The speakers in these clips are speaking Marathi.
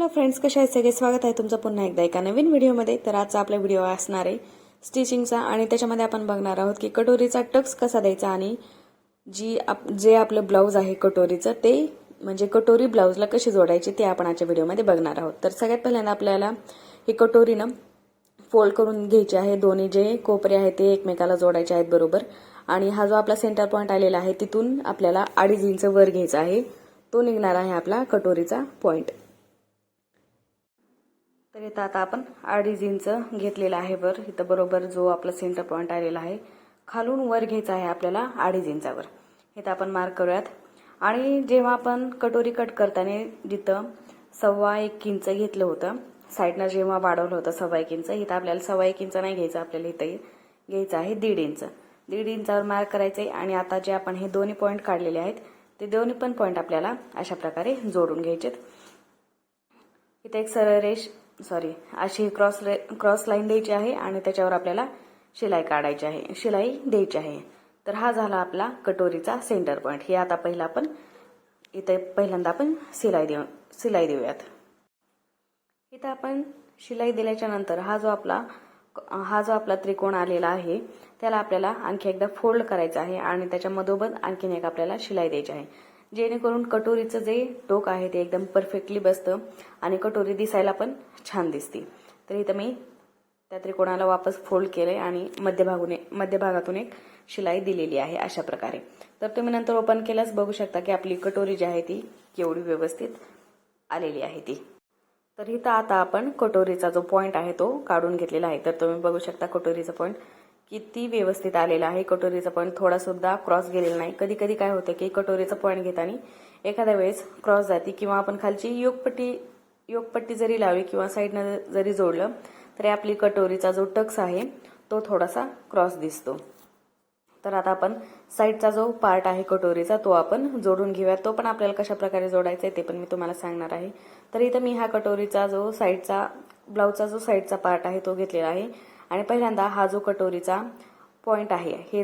हॅलो फ्रेंड्स कशा आहेत सगळे? स्वागत आहे तुमचं पुन्हा एकदा एका नवीन व्हिडिओमध्ये. तर आजचा आपला व्हिडिओ असणार आहे स्टिचिंगचा आणि त्याच्यामध्ये आपण बघणार आहोत की कटोरीचा टक्स कसा द्यायचा आणि जी आप जे आपलं ब्लाऊज आहे कटोरीचं ते म्हणजे कटोरी ब्लाऊजला कशी जोडायची ते आपण आजच्या व्हिडिओमध्ये बघणार आहोत. तर सगळ्यात पहिल्यांदा आपल्याला ही कटोरीनं फोल्ड करून घ्यायची आहे. दोन्ही जे कोपरे आहेत ते एकमेकाला जोडायचे आहेत बरोबर? आणि हा जो आपला सेंटर पॉईंट आलेला आहे तिथून आपल्याला अडीच इंच वर घ्यायचा आहे. तो निघणार आहे आपला कटोरीचा पॉईंट तर इथं आता आपण अडीच इंच घेतलेलं आहे वर. इथं बरोबर जो आपला सेंटर पॉईंट आलेला आहे खालून वर घ्यायचा आहे आपल्याला अडीच इंचावर इथं आपण मार्क करूयात. आणि जेव्हा आपण कटोरी कट करताना जिथं सव्वा एक इंच घेतलं होतं साईडनं जेव्हा वाढवलं होतं सव्वा एक इंच इथं आपल्याला सव्वा एक इंच नाही घ्यायचं आपल्याला इथं घ्यायचं आहे दीड इंच दीड इंचावर मार्क करायचं आहे आणि आता जे आपण हे दोन्ही पॉईंट काढलेले आहेत ते दोन्ही पण पॉईंट आपल्याला अशा प्रकारे जोडून घ्यायचेत. इथे एक सरळ रेष सॉरी अशी क्रॉस क्रॉस लाईन द्यायची आहे आणि त्याच्यावर आपल्याला शिलाई काढायची आहे शिलाई द्यायची आहे. तर हा झाला आपला कटोरीचा सेंटर पॉईंट हे आता पहिला आपण इथे पहिल्यांदा आपण शिलाई देऊ शिलाई देऊयात. इथं आपण शिलाई दिल्याच्या नंतर हा जो आपला हा जो आपला त्रिकोण आलेला आहे त्याला आपल्याला आणखी एकदा फोल्ड करायचा आहे आणि त्याच्या मधोमध आणखीन एक आपल्याला शिलाई द्यायची आहे. जेणेकरून कटोरीचं जे टोक आहे ते एकदम परफेक्टली बसतं आणि कटोरी दिसायला पण छान दिसते. तर इथं मी त्या त्रिकोणाला वापस फोल्ड केलंय आणि मध्यभागून मध्यभागातून एक शिलाई दिलेली आहे अशा प्रकारे. तर तुम्ही नंतर ओपन केल्यास बघू शकता की आपली कटोरी जी आहे ती केवढी व्यवस्थित आलेली आहे ती. तर इथं आता आपण कटोरीचा जो पॉईंट आहे तो काढून घेतलेला आहे. तर तुम्ही बघू शकता कटोरीचा पॉईंट किती व्यवस्थित आलेला आहे कटोरीचा पॉईंट थोडा सुद्धा क्रॉस गेलेला नाही. कधी कधी काय होतं की कटोरीचा पॉईंट घेताना एखाद्या वेळेस क्रॉस जाते किंवा आपण खालची योगपट्टी योगपट्टी जरी लावली किंवा साईडनं जरी जोडलं तरी आपली कटोरीचा जो टक्स आहे तो थोडासा क्रॉस दिसतो. तर आता आपण साईडचा जो पार्ट आहे कटोरीचा तो आपण जोडून घेऊयात तो पण आपल्याला कशा प्रकारे जोडायचा आहे ते पण मी तुम्हाला सांगणार आहे. तर इथं मी हा कटोरीचा जो साईडचा ब्लाऊजचा जो साईडचा पार्ट आहे तो घेतलेला आहे. आणि पहिल्यांदा हा जो कटोरीचा पॉईंट आहे हे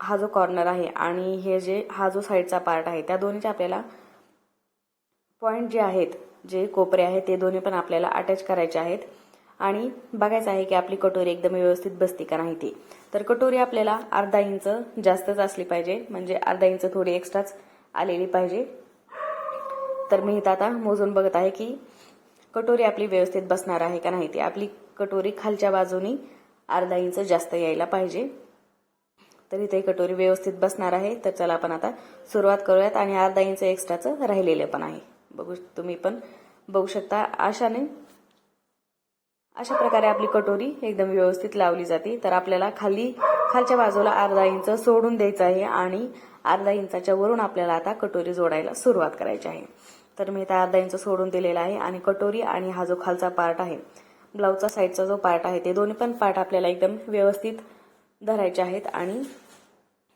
हा जो कॉर्नर आहे आणि हे जे हा जो साईडचा पार्ट आहे त्या दोन्हीचे आपल्याला पॉईंट जे आहेत जे कोपरे आहेत ते दोन्ही पण आपल्याला अटॅच करायचे आहेत. आणि बघायचं आहे की आपली कटोरी एकदम व्यवस्थित बसती का नाही ती. तर कटोरी आपल्याला अर्धा इंच जास्तच असली पाहिजे म्हणजे अर्धा इंच थोडी एक्स्ट्राच आलेली पाहिजे. तर मी इथं आता मोजून बघत आहे की कटोरी आपली व्यवस्थित बसणार आहे का नाही ती? आपली कटोरी खालच्या बाजूनी अर्धा इंच जास्त यायला पाहिजे. तर इथे कटोरी व्यवस्थित बसणार आहे. तर चला आपण आता सुरुवात करूयात आणि अर्धा इंच एक्स्ट्राचं राहिलेलं पण आहे. बघू तुम्ही पण बघू शकता अशाने अशा प्रकारे आपली कटोरी एकदम व्यवस्थित लावली जाते. तर आपल्याला खाली खालच्या बाजूला अर्धा इंच सोडून द्यायचं आहे आणि अर्धा इंचाच्या वरून आपल्याला आता कटोरी जोडायला सुरुवात करायची आहे. तर मी त्या अर्धा इंच सोडून दिलेला आहे. आणि कटोरी आणि हा जो खालचा पार्ट आहे ब्लाऊजचा साईडचा जो पार्ट आहे ते दोन्ही पण पार्ट आपल्याला एकदम व्यवस्थित धरायचे आहेत आणि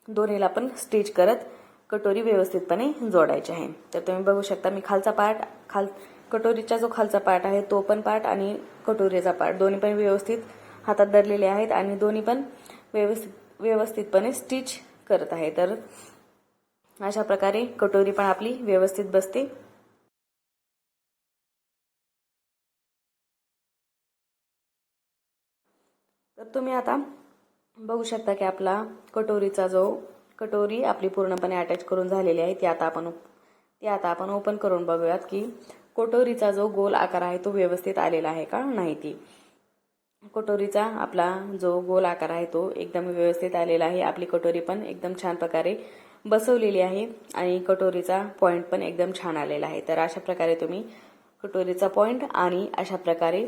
दोन्हीला पण स्टिच करत कटोरी व्यवस्थितपणे जोडायची आहे. तर तुम्ही बघू शकता मी खालचा पार्ट खाल कटोरीचा जो खालचा पार्ट आहे तो पण पार्ट आणि कटोरीचा पार्ट दोन्ही पण व्यवस्थित हातात धरलेले आहेत आणि दोन्ही पण व्यवस्थित व्यवस्थितपणे स्टिच करत आहे. तर अशा प्रकारे कटोरी पण आपली व्यवस्थित बसते. तुम्ही आता बघू शकता की आपला कटोरीचा जो कटोरी आपली पूर्णपणे अटॅच करून झालेली आहे ती आता आपण ती आता आपण ओपन करून बघूयात की कटोरीचा जो गोल आकार आहे तो व्यवस्थित आलेला आहे का नाही ती. कटोरीचा आपला जो गोल आकार आहे तो एकदम व्यवस्थित आलेला आहे. आपली कटोरी पण एकदम छान प्रकारे बसवलेली आहे आणि कटोरीचा पॉईंट पण एकदम छान आलेला आहे. तर अशा प्रकारे तुम्ही कटोरीचा पॉईंट आणि अशा प्रकारे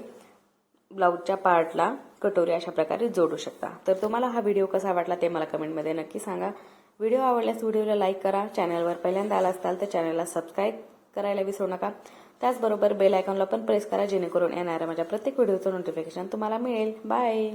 ब्लाऊजच्या पार्टला कटोरी अशा प्रकारे जोडू शकता. तर तुम्हाला हा व्हिडिओ कसा वाटला ते मला कमेंटमध्ये नक्की सांगा. व्हिडिओ आवडल्यास व्हिडिओला लाईक करा. चॅनलवर पहिल्यांदा आला असाल तर चॅनलला सबस्क्राईब करायला विसरू नका. त्याचबरोबर बेल आयकॉनला पण प्रेस करा जेणेकरून येणाऱ्या माझ्या प्रत्येक व्हिडिओचं नोटिफिकेशन तुम्हाला मिळेल. बाय!